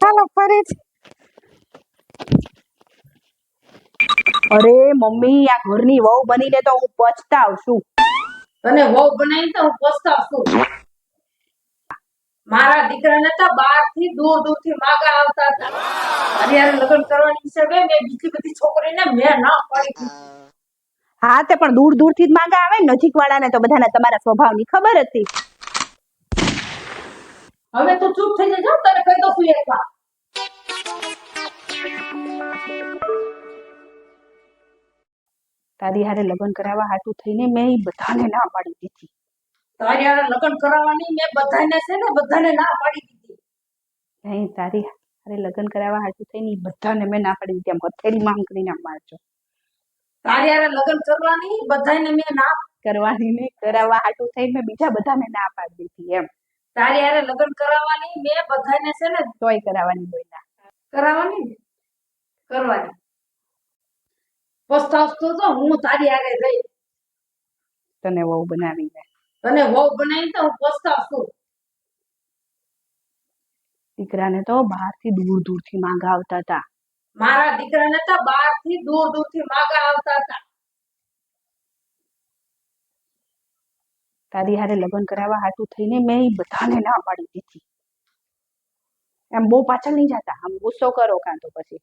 હાલો ફરીથી. અરે મમ્મી આ ઘરની વહુ બનીને તો હું પછતાવ છું. તને વહુ બનાવી તો હું પસ્તાવશું મારા દીકરાને તો બહારથી દૂર દૂરથી માગા આવતા હતા. અત્યારે લગ્ન કરવાની હિસાબે મેં બીજી બધી છોકરીને મેં ના પાડી હા તે પણ દૂર દૂરથી જ માંગા આવે નજીક વાળાને તો બધાને તમારા સ્વભાવની ખબર હતી. હવે તું ચૂપ થઈ જજો તને કહી દઉં છું એક વાત તારી હારે લગ્ન કરાવવા હાટું થઈને મેં એ બધાને ના પાડી દીધી. તારી હારે લગ્ન કરાવવાની મેં બધાને છે ને બધાને ના પાડી દીધી. નહીં તારી હારે લગ્ન કરાવવા હાટું થઈને એ બધાને મેં ના પાડી દીધી. આમ હથેળી માંગ કરીને મારજો. તારી હારે લગ્ન કરવાની બધાને મેં ના કરવાની નહીં કરાવવા હાટું થઈ મેં બીજા બધાને ના પાડી દીધી એમ. તારી હારે લગ્ન કરાવવાની? મેં બધાને છે ને તોય કરાવવાની બોલ્યા. કરાવવાની કરવાની. પસ્તાવતો તો હું તારી યારે રહી તને વહુ બનાવી દે. તને વહુ બનાવી તો હું પસ્તાવશું. દીકરાને તો બહારથી દૂર દૂરથી માંગા આવતા હતા. મારા દીકરાને તો બહારથી દૂર દૂરથી માંગા આવતા હતા. તારી હારે લગ્ન કરાવવા હાટું થઈને મેં એ બધાને ના પાડી દીધી. એમ બહુ પાછળ નહીં જતા. આમ ગુસ્સો કરો કાં તો પછી.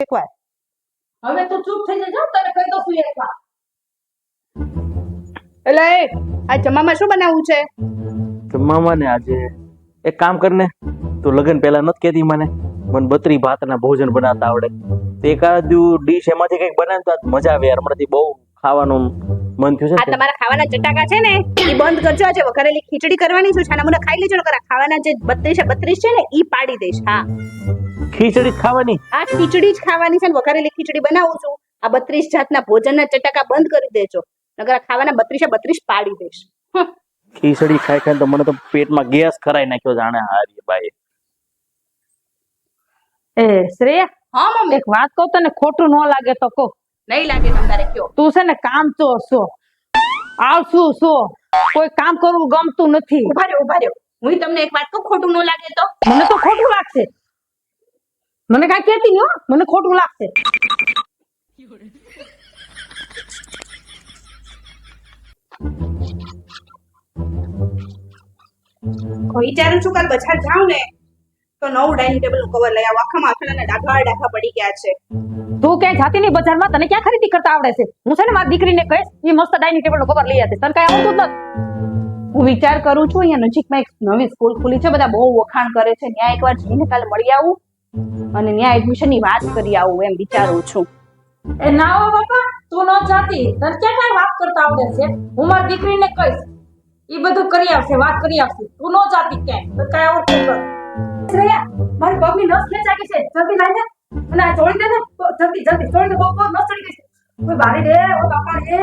એકવાર. હવે તું ચૂપ થઈ જજો તને કહી દઉં છું એક એટલે આ જમામાં શું બનાવવું છે? જમવામાં ને આજે એક કામ કર ને. તું લગ્ન પહેલા નથી કહેતી મને. મને બત્રી ભાતના ભોજન બનાવતા આવડે. તો એકાદ ડીશ એમાંથી કંઈક બનાવતા તો મજા આવે યાર. હમણાંથી બહુ ખાવાનું મન થયું છે આ તમારા ખાવાના ચટાકા છે ને એ બંધ કરજો આજે. વઘારેલી ખીચડી કરવાની છું છાના મુના ખાઈ લેજો ને ખાવાના જે બત્રીસ બત્રીસ છે ને ઈ પાડી દઈશ. હા. ખીચડી ખાવાની? આ ખીચડી જ ખાવાની છે ને વઘારેલી ખીચડી બનાવું છું. આ બત્રીસ જાતના ભોજનના ચટાકા બંધ કરી દેજો. નકર ખાવાના બત્રીસે બત્રીસ પાડી દઈશ. ખીચડી ખાઈ ખાઈ તો મને તો પેટમાં ગેસ ખરાઈ નાખ્યો જાણે. હારી બાઈ એ શ્રેયા હા મમ્મી. એક વાત કહું તને ખોટું ન લાગે તો કહો. નહીં લાગે તમારે કયો તું છે ને કામ તો છો. આવશું છો. કોઈ કામ કરવું ગમતું નથી. ઊભા રહ્યો ઊભા રહ્યો. હું તમને એક વાત કહું ખોટું ન લાગે તો? મને તો ખોટું લાગશે. મને કાંઈ કહેતી નહીં હો મને ખોટું લાગશે. વિચારું છું કાલ બજાર જાઉં ને તો નવું ડાઇનિંગ ટેબલનું કવર લઈ આવું. આખા માથાના ડાઘા ડાઘા પડી ગયા છે. તું ક્યાંય જાતી નહીં બજારમાં તને ક્યાં ખરીદી કરતા આવડે છે? હું છે ને મારી દીકરીને કહીશ એ મસ્ત ડાઇનિંગ ટેબલ નો કવર લઈ આવશે તને કઈ આવતું નથી હું વિચાર કરું છું અહીંયા નજીકમાં એક નવી સ્કૂલ ખુલી છે બધા બહુ વખાણ કરે છે. ત્યાં એકવાર જઈને કાલે મળી આવું અને ત્યાં એડમિશનની વાત કરી આવું એમ વિચારું છું. એ ના હો બાપા તું ન જાતી. તને ક્યાં કાંઈ વાત કરતા આવડે છે? હું મારી દીકરીને કહીશ એ બધું કરી આવશે વાત કરી આવશે. તું ન જાતી ક્યાંય. તો કાંઈ આવું કર શ્રેયા મારી પગની નસ ગઈ છે. જલ્દી લાઈ ને અને આ જોડી દે ને જલ્દી જલ્દી જોડી દે બહુ નસ ચડી ગઈ છે. કોઈ બારી દે ઓ બાપા રે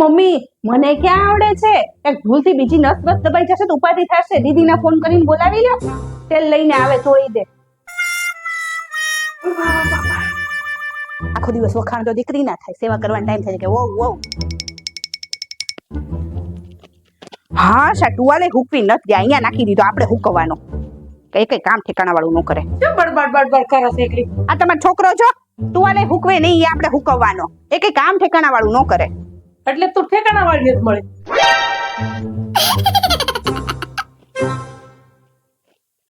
મમ્મી મને ક્યાં આવડે છે? એક ભૂલથી બીજી નસ બસ દબાઈ જશે તો ઉપાધિ થશે. દીદીને ફોન કરીને બોલાવી લો તેલ લઈને આવે ધોઈ દે. આખો દિવસ વખાણ તો દીકરી ના થાય. સેવા કરવાનો ટાઈમ થાય કે વો વો હા શા ટુવાલે હુકવી નથી. દે અહીંયા નાખી દીધો. આપણે હુકવાનો. કઈ કઈ કામ ઠેકાણા વાળું ન કરે. શું બડબડ બડબડ કરે છે એકલી? આ તમારો છોકરો છો? ટુવાલે હુકવે નહીં એ આપણે હુકવવાનો. એ કઈ કામ ઠેકાણા વાળું ન કરે. એટલે તું ઠેકાણા વાળી જ મળી.